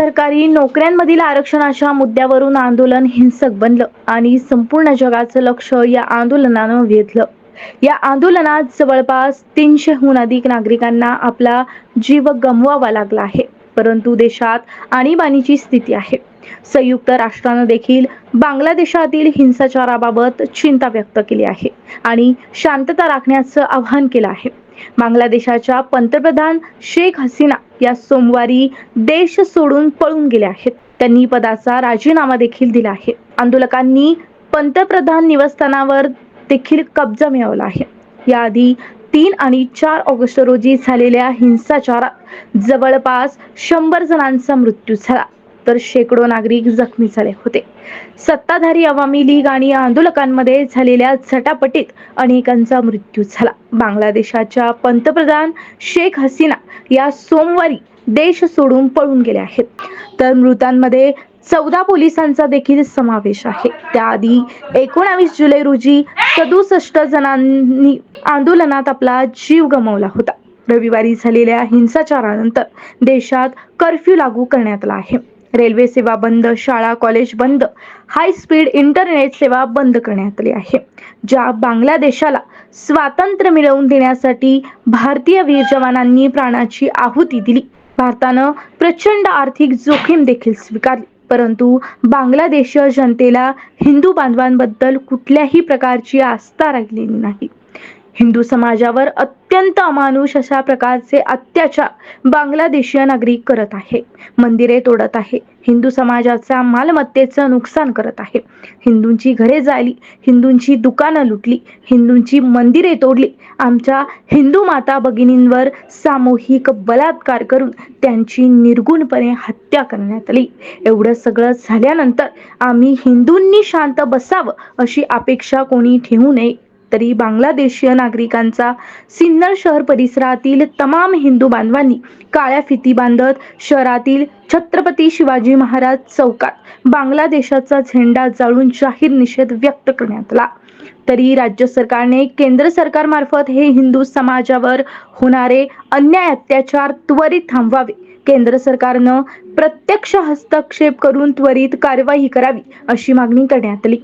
सरकारी नोकऱ्यांमधील आरक्षणाच्या मुद्द्यावरून आंदोलन हिंसक बनलं आणि संपूर्ण जगाचं लक्ष या आंदोलनानं वेधलं. या आंदोलनात जवळपास तीनशेहून अधिक नागरिकांना आपला जीव गमवावा लागला आहे परंतु देशात आणीबाणीची स्थिती आहे. संयुक्त राष्ट्रानं देखील बांगलादेशातील हिंसाचाराबाबत चिंता व्यक्त केली आहे आणि शांतता राखण्याचं आवाहन केलं आहे. बांगलादेशाच्या पंतप्रधान शेख हसीना या सोमवारी देश सोडून पळून गेल्या आहेत. त्यांनी पदाचा राजीनामा देखील दिला आहे. आंदोलकांनी पंतप्रधान निवासस्थानावर देखील कब्जा मिळवला आहे. याआधी तीन आणि चार ऑगस्ट रोजी झालेल्या हिंसाचारात जवळपास शंभर जणांचा मृत्यू झाला. तर शेकडो नागरिक जखमी झाले होते. सत्ताधारी अवामी लीग आणि आंदोलकांमध्ये झालेल्या झटापटीत अनेकांचा मृत्यू झाला. बांगलादेशाच्या पंतप्रधान शेख हसीना या सोमवारी देश सोडून पळून गेल्या आहेत. तर मृतांमध्ये चौदा पोलिसांचा देखील समावेश आहे. त्याआधी एकोणावीस जुलै रोजी सदुसष्ट जणांनी आंदोलनात आपला जीव गमावला होता. रविवारी झालेल्या हिंसाचारानंतर देशात कर्फ्यू लागू करण्यात आला आहे. रेल्वे सेवा बंद शाळा कॉलेज बंद हाय स्पीड इंटरनेट सेवा बंद करण्यात आली आहे. ज्या बांगलादेशाला स्वातंत्र्य मिळवून देण्यासाठी भारतीय वीर जवानांनी प्राणाची आहुती दिली. भारतानं प्रचंड आर्थिक जोखीम देखील स्वीकारली. परंतु बांगलादेशीय जनतेला हिंदू बांधवांबद्दल कुठल्याही प्रकारची आस्था राहिलेली नाही. हिंदू समाजावर अत्यंत अमानुष अशा प्रकारचे अत्याचार बांगलादेशीय नागरिक करत आहे. मंदिरे तोडत आहे. हिंदू समाजाच्या मालमत्तेचं नुकसान करत आहे. हिंदूंची घरे जाळली. हिंदूंची दुकानं लुटली. हिंदूंची मंदिरे तोडली. आमच्या हिंदू माता भगिनींवर सामूहिक बलात्कार करून त्यांची निर्गुणपणे हत्या करण्यात आली. एवढं सगळं झाल्यानंतर आम्ही हिंदूंनी शांत बसावं अशी अपेक्षा कोणी ठेवू नये. तरी बांगलादेशीय नागरिकांचा सिन्नर शहर परिसरातील तमाम हिंदू बांधवांनी काळ्या फिती बांधत शहरातील छत्रपती शिवाजी महाराज चौकात बांगलादेशाचा झेंडा जाळून जाहीर निषेध व्यक्त करण्यात आला. तरी राज्य सरकारने केंद्र सरकारमार्फत हे हिंदू समाजावर होणारे अन्याय अत्याचार त्वरित थांबवावे. केंद्र सरकारनं प्रत्यक्ष हस्तक्षेप करून त्वरित कारवाई करावी अशी मागणी करण्यात आली.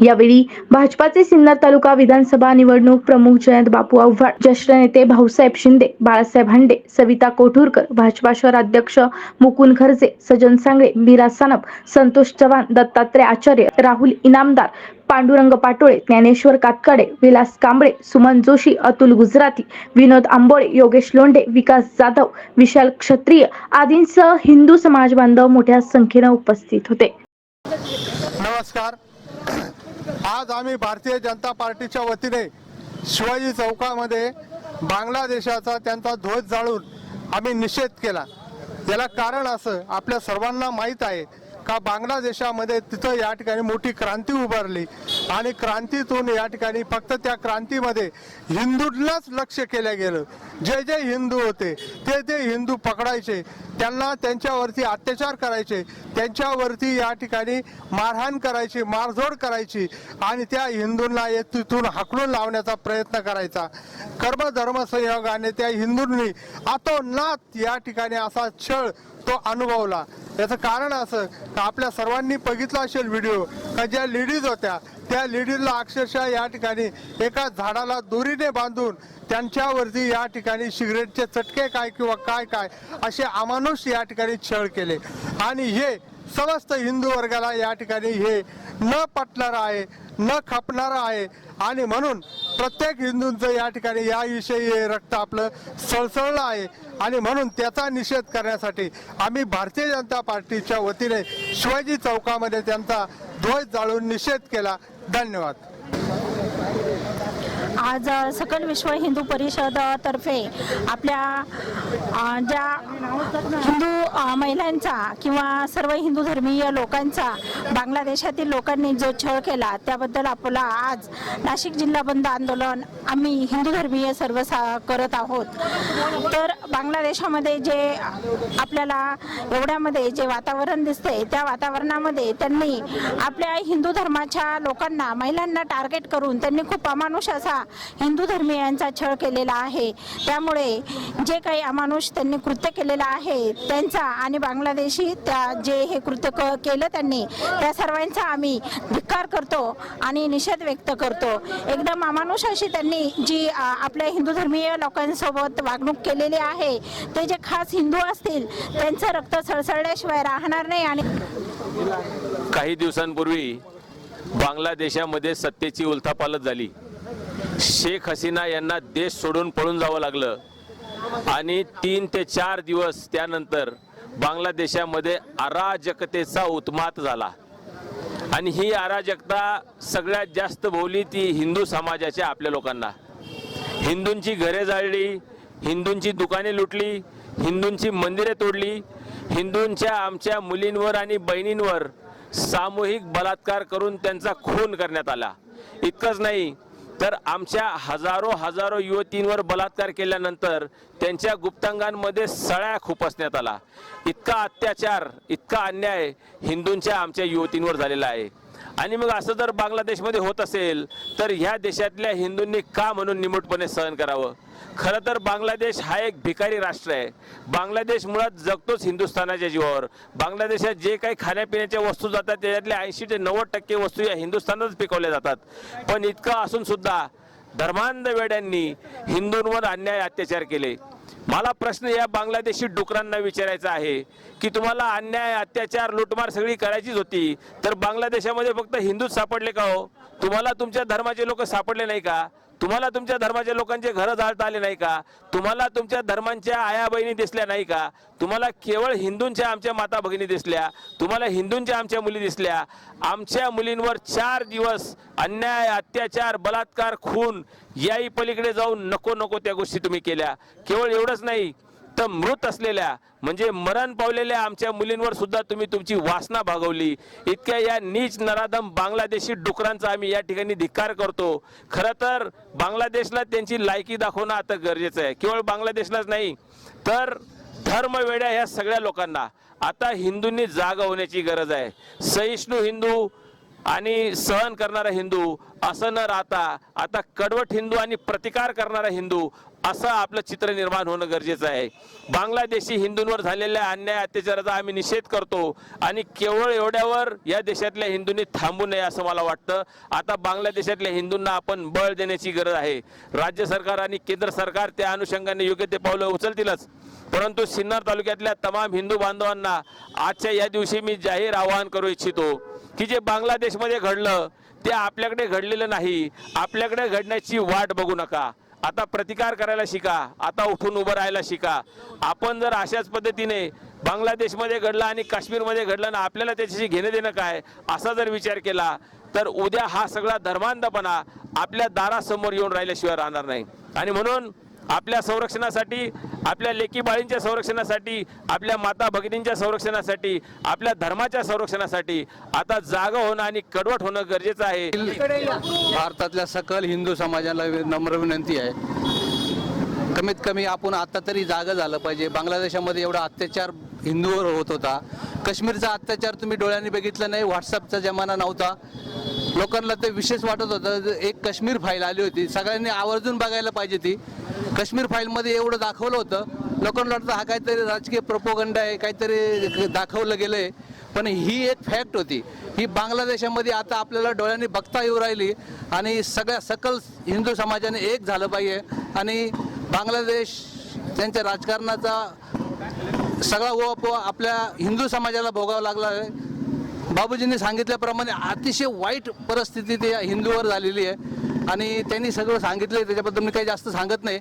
यावेळी भाजपाचे सिन्नर तालुका विधानसभा निवडणूक प्रमुख जयंत बापू आव्हाड ज्येष्ठ नेते भाऊसाहेब शिंदे बाळासाहेब हांडे सविता कोठूरकर भाजपा शहराध्यक्ष मुकुंद खर्जे सजन सांगळे मीरा सानप संतोष चव्हाण दत्तात्रय आचार्य राहुल इनामदार पांडुरंग पाटोळे ज्ञानेश्वर कातकाडे विलास कांबळे सुमन जोशी अतुल गुजराती विनोद आंबोळे योगेश लोंढे विकास जाधव विशाल क्षत्रिय आदींसह हिंदू समाज बांधव मोठ्या संख्येनं उपस्थित होते. नमस्कार. आज आम्ही भारतीय जनता पार्टीच्या वतीने शिवाजी चौकामध्ये बांगलादेशाचा त्यांचा ध्वज जाळून आम्ही निषेध केला. याला कारण असं आपल्या सर्वांना माहीत आहे का बांगलादेशामध्ये तिथं या ठिकाणी मोठी क्रांती उभारली आणि क्रांतीतून या ठिकाणी फक्त त्या क्रांतीमध्ये हिंदूंनाच लक्ष केलं गेलं. जे जे हिंदू होते ते ते हिंदू पकडायचे त्यांना त्यांच्यावरती अत्याचार करायचे त्यांच्यावरती या ठिकाणी मारहाण करायची मारझोड करायची आणि त्या हिंदूंना तिथून हाकलून लावण्याचा प्रयत्न करायचा. कर्मधर्म संयोगाने त्या हिंदूंनी आतोनात या ठिकाणी असा छळ तो अनुभवला. याचं कारण असं का आपल्या सर्वांनी बघितला असेल व्हिडिओ का ज्या लेडीज होत्या त्या लेडीजला अक्षरशः या ठिकाणी एका झाडाला दोरीने बांधून त्यांच्यावरती या ठिकाणी सिगरेटचे चटके काय किंवा काय काय असे अमानुष या ठिकाणी छळ केले. आणि हे समस्त हिंदू वर्गाला या ठिकाणी हे न पटणारं आहे न खपणारं आहे. आणि म्हणून प्रत्येक हिंदूंचं या ठिकाणी याविषयी हे रक्त आपलं सळसळलं आहे. आणि म्हणून त्याचा निषेध करण्यासाठी आम्ही भारतीय जनता पार्टीच्या वतीने शिवाजी चौकामध्ये त्यांचा ध्वज जाळून निषेध केला. धन्यवाद. आज सकल विश्व हिंदू परिषद तर्फे आपल्या ज्या हिंदू महिलांचा किंवा सर्व हिंदू धर्मीय लोकांचा बांगलादेशातील लोकांनी जो छळ केला त्याबद्दल आपला आज नाशिक जिल्हा बंद आंदोलन आम्ही हिंदू धर्मीय सर्व सा करत आहोत. तर बांगलादेशामध्ये जे आपल्याला एवढ्यामध्ये जे वातावरण दिसते त्या वातावरणामध्ये त्यांनी आपल्या हिंदू धर्माच्या लोकांना महिलांना टार्गेट करून त्यांनी खूप अमानुष असा हिंदू धर्मियांचा छळ केलेला आहे. त्यामुळे जे काही अमानुष त्यांनी कृत्य केलेलं आहे त्यांचा आणि बांगलादेशी त्या जे हे कृत्य क केलं त्यांनी त्या सर्वांचा आम्ही धिक्कार करतो आणि निषेध व्यक्त करतो. एकदम अमानुष अशी त्यांनी जी आपल्या हिंदू धर्मीय लोकांसोबत वागणूक केलेली आहे ते जे खास हिंदू असतील त्यांचं रक्त सळसळल्याशिवाय राहणार नाही आणि काही दिवसांपूर्वी बांगलादेशामध्ये सत्तेची उलथापालत झाली. शेख हसीना यांना देश सोडून पळून जावं लागलं. आणि तीन ते चार दिवस त्यानंतर बांगलादेशामध्ये अराजकतेचा उत्मात झाला. आणि ही अराजकता सगळ्यात जास्त भोवली ती हिंदू समाजाच्या आपल्या लोकांना. हिंदूंची घरे जाळली हिंदूंची दुकाने लुटली हिंदूंची मंदिरे तोडली हिंदूंच्या आमच्या मुलींवर आणि बहिणींवर सामूहिक बलात्कार करून त्यांचा खून करण्यात आला. इतकंच नाही तर आमच्या हजारो हजारो युवतींवर बलात्कार केल्यानंतर त्यांच्या गुप्तांगांमध्ये सळ्या खुपसण्यात आला. इतका अत्याचार इतका अन्याय हिंदूंच्या आमच्या युवतींवर झालेला आहे. आणि मग असं जर बांगलादेशमध्ये होत असेल तर ह्या देशातल्या हिंदूंनी का म्हणून निमूटपणे सहन करावं? खरं तर बांगलादेश हा एक भिकारी राष्ट्र आहे. बांगलादेश मुळात जगतोच हिंदुस्थानाच्या जीवावर. बांगलादेशात जे काही खाण्यापिण्याच्या वस्तू जातात त्याच्यातल्या ऐंशी ते नव्वद टक्के वस्तू या हिंदुस्थानातच पिकवल्या जातात. पण इतकं असून सुद्धा धर्मांध वेड्यांनी हिंदूंवर अन्याय अत्याचार केले. मला प्रश्न या बांगलादेशी डुकरांना विचारायचा आहे की तुम्हाला अन्याय अत्याचार लुटमार सगळी करायचीच होती तर बांगलादेशामध्ये फक्त हिंदूच सापडले का हो? तुम्हाला तुमच्या धर्माचे लोक सापडले नाही का? तुम्हाला तुमच्या धर्माच्या लोकांचे घरं जाळता आले नाही का? तुम्हाला तुमच्या धर्मांच्या आया बहिणी दिसल्या नाही का? तुम्हाला केवळ हिंदूंच्या आमच्या माता भगिनी दिसल्या तुम्हाला हिंदूंच्या आमच्या मुली दिसल्या. आमच्या मुलींवर चार दिवस अन्याय अत्याचार बलात्कार खून याही पलीकडे जाऊन नको नको त्या गोष्टी तुम्ही केल्या. केवळ एवढंच नाही तर मृत असलेल्या म्हणजे मरण पावलेल्या आमच्या मुलींवर सुद्धा तुम्ही तुमची वासना भागवली. इतक्या या नीच नराधम बांगलादेशी डुकरांचा आम्ही या ठिकाणी धिक्कार करतो. खरं तर बांगलादेशला त्यांची लायकी दाखवणं आता गरजेचं आहे. केवळ बांगलादेशलाच नाही तर धर्मवेड्या ह्या सगळ्या लोकांना. आता हिंदूंनी जागा होण्याची गरज आहे. सहिष्णू हिंदू आणि सहन करणारा हिंदू असं न राहता आता कडवट हिंदू आणि प्रतिकार करणारा हिंदू असं आपलं चित्र निर्माण होणं गरजेचं आहे. बांगलादेशी हिंदूंवर झालेल्या अन्याय अत्याचाराचा आम्ही निषेध करतो आणि केवळ एवढ्यावर या देशातल्या हिंदूंनी थांबू नये असं मला वाटतं. आता बांगलादेशातल्या हिंदूंना आपण बळ देण्याची गरज आहे. राज्य सरकार आणि केंद्र सरकार त्या अनुषंगाने योग्य ते पावलं उचलतीलच. परंतु सिन्नर तालुक्यातल्या तमाम हिंदू बांधवांना आजच्या या दिवशी मी जाहीर आवाहन करू इच्छितो की जे बांगलादेशमध्ये घडलं ते आपल्याकडे घडलेलं नाही. आपल्याकडे घडण्याची वाट बघू नका. आता प्रतिकार करायला शिका आता उठून उभं राहायला शिका. आपण जर अशाच पद्धतीने बांगलादेशमध्ये घडलं आणि काश्मीरमध्ये घडलं ना आपल्याला त्याच्याशी घेणं देणं काय असा जर विचार केला तर उद्या हा सगळा धर्मांधपणा आपल्या दारासमोर येऊन राहिल्याशिवाय राहणार नाही. आणि म्हणून आपल्या संरक्षणासाठी आपल्या लेकी बाळींच्या संरक्षणासाठी आपल्या माता भगिनींच्या संरक्षणासाठी आपल्या धर्माच्या संरक्षणासाठी आता जागा होणं आणि कडवट होणं गरजेचं आहे. भारतातल्या सकल हिंदू समाजाला नम्र विनंती आहे. कमीत कमी आपण आता तरी जागा झालं पाहिजे. बांगलादेशामध्ये एवढा अत्याचार हिंदूवर होत होता. काश्मीरचा अत्याचार तुम्ही डोळ्यांनी बघितलं नाही. व्हॉट्सअपचा जमाना नव्हता. लोकांना ते विशेष वाटत होतं. एक काश्मीर फाईल आली होती. सगळ्यांनी आवर्जून बघायला पाहिजे ती. काश्मीर फाईलमध्ये एवढं दाखवलं होतं. लोकांना वाटतं हा काहीतरी राजकीय प्रपोगंड आहे काहीतरी दाखवलं गेलं आहे पण ही एक फॅक्ट होती. ही बांगलादेशामध्ये आता आपल्याला डोळ्यांनी बघता येऊ राहिली आणि सगळ्या सकल हिंदू समाजाने एक झालं पाहिजे. आणि बांगलादेश त्यांच्या राजकारणाचा सगळा ओप आपल्या हिंदू समाजाला भोगावा लागला आहे. बाबूजींनी सांगितल्याप्रमाणे अतिशय वाईट परिस्थिती ते हिंदूवर झालेली आहे. आणि त्यांनी सगळं सांगितलं त्याच्याबद्दल मी काही जास्त सांगत नाही.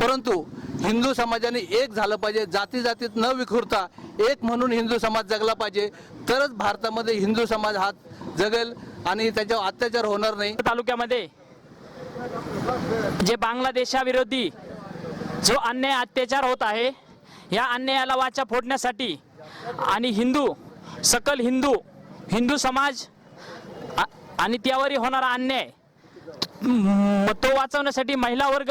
परंतु हिंदू समाजाने एक झालं पाहिजे जाती जातीत न विखुरता एक म्हणून हिंदू समाज जगला पाहिजे तरच भारतामध्ये हिंदू समाज हा जगेल आणि त्याच्यावर अत्याचार होणार नाही. तालुक्यामध्ये जे बांगलादेशाविरोधी जो अन्याय अत्याचार होत आहे या अन्यायाला वाचा फोडण्यासाठी आणि हिंदू सकल हिंदू हिंदू समाज आणि त्यावरही होणारा अन्याय म- तो वाचवण्यासाठी महिला वर्ग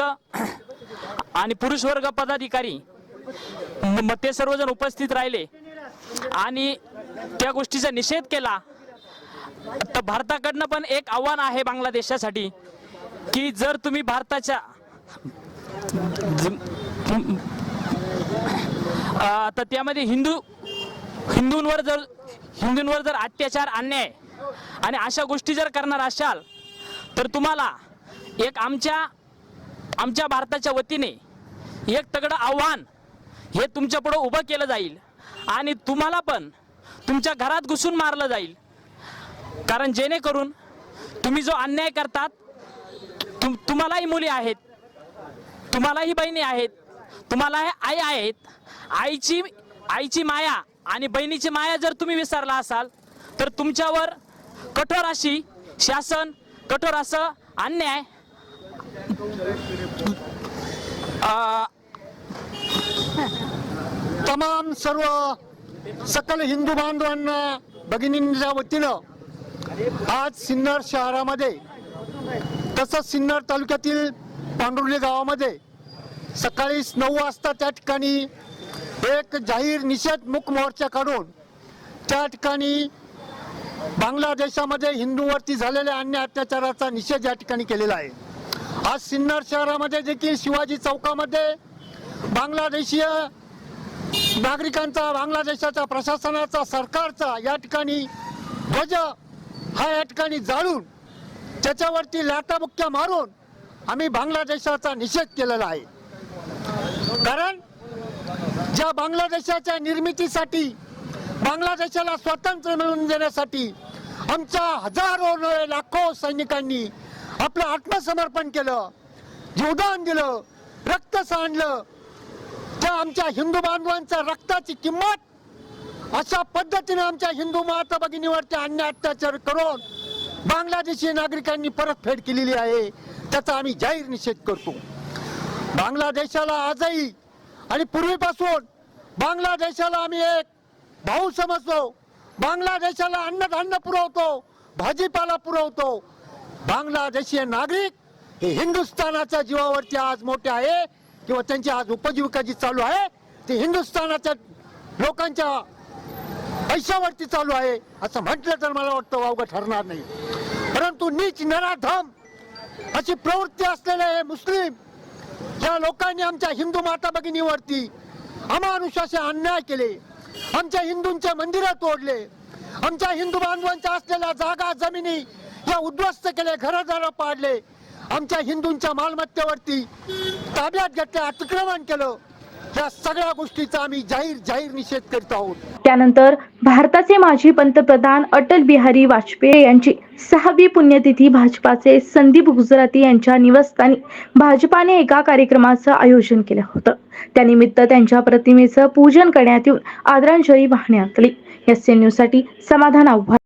आणि पुरुष वर्ग पदाधिकारी. मग ते सर्वजण उपस्थित राहिले. आणि त्या गोष्टीचा निषेध केला. तर भारताकडनं पण एक आव्हान आहे बांगलादेशासाठी की जर तुम्ही भारताच्या तर त्यामध्ये हिंदू हिंदूंवर जर हिंदूंवर जर अत्याचार अन्याय आणि अशा गोष्टी जर करणार असाल तर तुम्हाला एक आमच्या आमच्या भारताच्या वतीने एक तगडं आव्हान हे तुमच्या पुढं उभं केलं जाईल आणि तुम्हाला पण तुमच्या घरात घुसून मारलं जाईल. कारण जेणेकरून तुम्ही जो अन्याय करतात तुम तुम्हालाही मुली आहेत तुम्हालाही बहिणी आहेत तुम्हाला आई आहेत आईची आईची माया आणि बहिणीची माया जर तुम्ही विसरला असाल तर तुमच्यावर कठोर अशी शासन कठोर असं अन्याय तमाम सर्व सकल हिंदू बांधवांना भगिनींच्या वतीनं आज सिन्नर शहरामध्ये तसंच सिन्नर तालुक्यातील पांडुर्ली गावामध्ये सकाळी नऊ वाजता त्या ठिकाणी एक जाहीर निषेध मुख मोर्चा काढून त्या ठिकाणी बांगलादेशामध्ये हिंदूवरती झालेल्या अन्य अत्याचाराचा निषेध या ठिकाणी केलेला आहे. आज सिन्नर शहरामध्ये देखील शिवाजी चौकामध्ये बांगलादेशीय नागरिकांचा बांगलादेशाचा प्रशासनाचा सरकारचा या ठिकाणी ध्वज हा या ठिकाणी जाळून त्याच्यावरती लाटाबुक्क्या मारून आम्ही बांगलादेशाचा निषेध केलेला आहे. कारण ज्या बांगलादेशाच्या निर्मितीसाठी बांगलादेशाला स्वातंत्र्य मिळवून देण्यासाठी आमच्या हजारो लाखो सैनिकांनी आपलं आत्मसमर्पण केलं जीवदान दिलं रक्त सांडलं. त्या आमच्या हिंदू बांधवांच्या रक्ताची किंमत अशा पद्धतीने आमच्या हिंदू माता भगिनीवरती अन्य अत्याचार करून बांगलादेशी नागरिकांनी परतफेड केलेली आहे त्याचा आम्ही जाहीर निषेध करतो. बांगलादेशाला आजही आणि पूर्वीपासून बांगलादेशाला आम्ही एक भाऊ समजतो. बांगलादेशाला अन्नधान्य पुरवतो भाजीपाला पुरवतो. बांगलादेशीय नागरिक हे हिंदुस्थानाच्या जीवावरती आज मोठे आहे किंवा त्यांची आज उपजीविका जी चालू आहे ती हिंदुस्थानाच्या लोकांच्या पैशावरती चालू आहे असं म्हटलं तर मला वाटतं वावगं ठरणार नाही. परंतु नीच नराधम अशी प्रवृत्ती असलेले हे मुस्लिम ज्या लोकांनी आमच्या हिंदू माता भगिनीवरती अमानुषाचे अन्याय केले आमच्या हिंदूंच्या मंदिरं तोडले आमच्या हिंदू बांधवांच्या असलेल्या जागा जमिनी या उद्ध्वस्त केले घरदारं पाडले. आमच्या हिंदूंच्या मालमत्तेवरती ताब्यात घेतले अतिक्रमण केलं. या सगळ्या गोष्टीचा आम्ही जाहीर जाहीर निषेध करीत आहोत. त्यानंतर भारताचे माजी पंतप्रधान अटल बिहारी वाजपेयी यांची सहावी पुण्यतिथी भाजपाचे संदीप गुजराती यांच्या निवासस्थानी भाजपाने एका कार्यक्रमाचं आयोजन केलं होतं. त्यानिमित्त त्यांच्या प्रतिमेचं पूजन करण्यात येऊन आदरांजली वाहण्यात आली. एस न्यूजसाठी समाधान आव्हान